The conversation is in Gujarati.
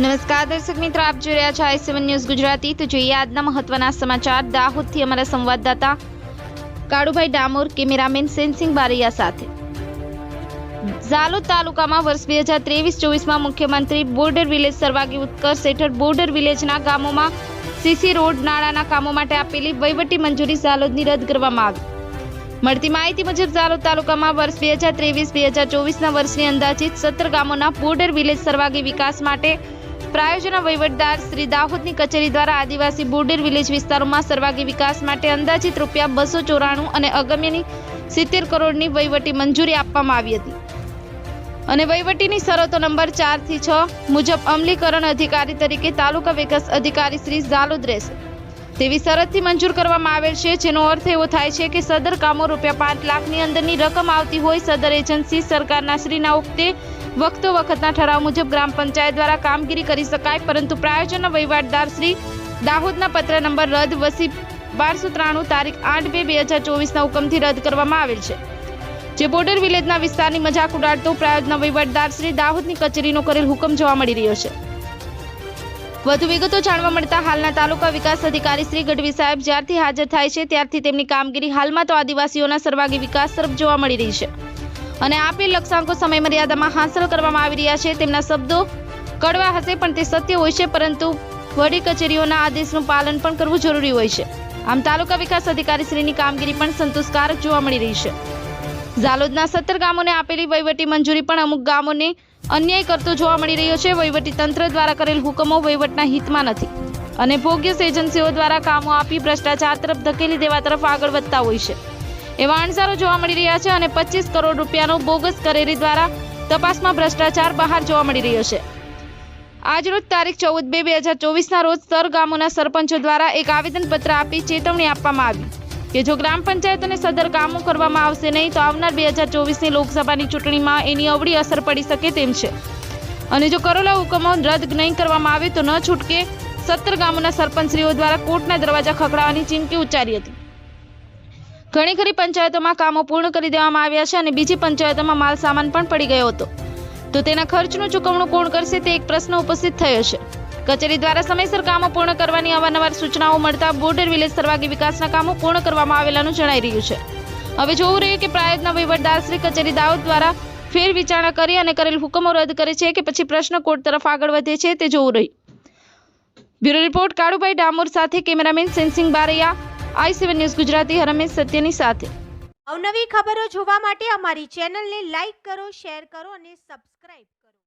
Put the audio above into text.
નમસ્કાર દર્શક મિત્રો, આપ જોઈ રહ્યા છો આઈ સેવન ન્યૂઝ ગુજરાતી. તો જોઈએ આજના મહત્વના સમાચાર. દાહોદથી અમારા સંવાદદાતા કાળુભાઈ ડામોર, કેમેરામેન સેનસિંગ બારૈયા સાથે. ઝાલોદ તાલુકામાં વર્ષ બે હજાર ત્રેવીસ ચોવીસમાં મુખ્યમંત્રી બોર્ડર વિલેજ સર્વાગી ઉત્કર્ષ હેઠળ બોર્ડર વિલેજના ગામોમાં સીસી રોડ નાળાના કામો માટે આપેલી વહીવટી મંજૂરી ઝાલોદની રદ કરવામાં આવી. મળતી માહિતી મુજબ, ઝાલોદ તાલુકામાં વર્ષ બે હજાર ત્રેવીસ બે હજાર ચોવીસના વર્ષની અંદાજિત સત્તર ગામોના બોર્ડર વિલેજ સર્વાગી વિકાસ માટે પ્રાયોજના વહીવટદાર શ્રી દાહોદની કચેરી દ્વારા આદિવાસી બોર્ડર વિલેજ વિસ્તારોમાં સર્વાગી વિકાસ માટે અંદાજિત રૂપિયા બસો ચોરાણું અને અગમ્યની સિત્તેર કરોડની વહીવટી મંજૂરી આપવામાં આવી હતી. અને વહીવટીની શરતો નંબર ચારથી છ મુજબ અમલીકરણ અધિકારી તરીકે તાલુકા વિકાસ અધિકારી શ્રી ઝાલોદ રહેશે. તેવી શરતથી મંજૂર કરવામાં આવેલ છે, જેનો અર્થ એવો થાય છે કે સદર કામો રૂપિયા પાંચ લાખની અંદરની રકમ આવતી હોય સદર એજન્સી સરકારના શ્રીના ઉક્તે વખતો વખતના ઠરાવ મુજબ ગ્રામ પંચાયત દ્વારા કામગીરી કરી શકાય, પરંતુ પ્રાયોજનના વહીવટદાર શ્રી દાહોદના પત્ર નંબર રદ વસી બારસો ત્રાણું તારીખ આઠ બે બે હજાર ચોવીસના હુકમથી રદ કરવામાં આવેલ છે. જે બોર્ડર વિલેજના વિસ્તારની મજાક ઉડાડતો પ્રાયોજના વહીવટદાર શ્રી દાહોદની કચેરીનો કરેલ હુકમ જોવા મળી રહ્યો છે. વધુ વિગતો જાણવા મળતા હાલના તાલુકા વિકાસ અધિકારી શ્રી ગઢવી સાહેબ જ્યારથી હાજર થાય છે, ત્યારથી તેમની કામગીરી હાલમાં તો આદિવાસીઓના સર્વાગી વિકાસ તરફ જોવા મળી રહી છે. અને આપેલ લક્ષ્યાંકો સમય મર્યાદામાં હાંસલ કરવામાં આવી રહ્યા છે. તેમના શબ્દો કડવા હશે, પણ તે સત્ય હોય છે, પરંતુ વડી કચેરીઓના આદેશનું પાલન પણ કરવું જરૂરી હોય છે. આમ તાલુકા વિકાસ અધિકારી શ્રીની કામગીરી પણ સંતોષકારક જોવા મળી રહી છે. ઝાલોદના સત્તર ગામોને આપેલી વહીવટી મંજૂરી પણ અમુક ગામોને અન્યાય કરતો જોવા મળી રહ્યો છે. વહીવટી તંત્ર દ્વારા કરેલ હુકમો વહીવટના હિતમાં નથી. અને ભોગ્યસ એજન્સીઓ દ્વારા કામો આપી ભ્રષ્ટાચાર તરફ ધકેલી દેવા તરફ આગળ વધતા હોય છે. એવા અણસારો જોવા મળી રહ્યા છે અને પચીસ કરોડ રૂપિયાનો બોગસ કરેરી દ્વારા તપાસમાં ભ્રષ્ટાચાર બહાર જોવા મળી રહ્યો છે. આજરોજ તારીખ ચૌદ બે બે હજાર ચોવીસના રોજ સર ગામોના સરપંચો દ્વારા એક આવેદનપત્ર આપી ચેતવણી આપવામાં આવી. કે જો ગ્રામ પંચાયતોને સદર કામો કરવામાં આવશે નહીં, તો આવનાર બે હજાર ચોવીસની લોકસભાની ચૂંટણીમાં એની અવળી અસર પડી શકે તેમ છે. અને જો કરેલા હુકમો રદ નહીં કરવામાં આવે, તો ન છૂટકે સત્તર ગામોના સરપંચશ્રીઓ દ્વારા કોર્ટના દરવાજા ખખડાવવાની ચીમકી ઉચ્ચારી હતી. ઘણી ખરી પંચાયતોમાં કામો પૂર્ણ કરી દેવામાં આવ્યા છે અને બીજી પંચાયતોમાં માલ સામાન પણ પડી ગયો હતો. તો તેના ખર્ચનું ચૂકવણું કોણ કરશે તે એક પ્રશ્ન ઉપસ્થિત થયો છે. કચેરી દ્વારા સમયસર કામો પૂર્ણ કરવાની અવારનવાર સૂચનાઓ મળતા બોર્ડર વિલેજ સર્વાગી વિકાસના કામો પૂર્ણ કરવામાં આવેલાનું જણાઈ રહ્યું છે. હવે જોવું રહ્યું કે પ્રાયોજના વહીવટદારશ્રી કચેરી દાહોદ દ્વારા ફેર વિચારણા કરી અને કરેલ હુકમો રદ કરે છે કે પછી પ્રશ્ન કોર્ટ તરફ આગળ વધે છે તે જોવું રહ્યું. બ્યુરો રિપોર્ટ, કાળુભાઈ ડામોર સાથે cameraman Sensing Baraiya, I seven news Gujarati, Harmesh સત્યની સાથે. અવનવી ખબરો જોવા માટે અમારી ચેનલને લાઈક કરો, શેર કરો અને સબસ્ક્રાઇબ કરો.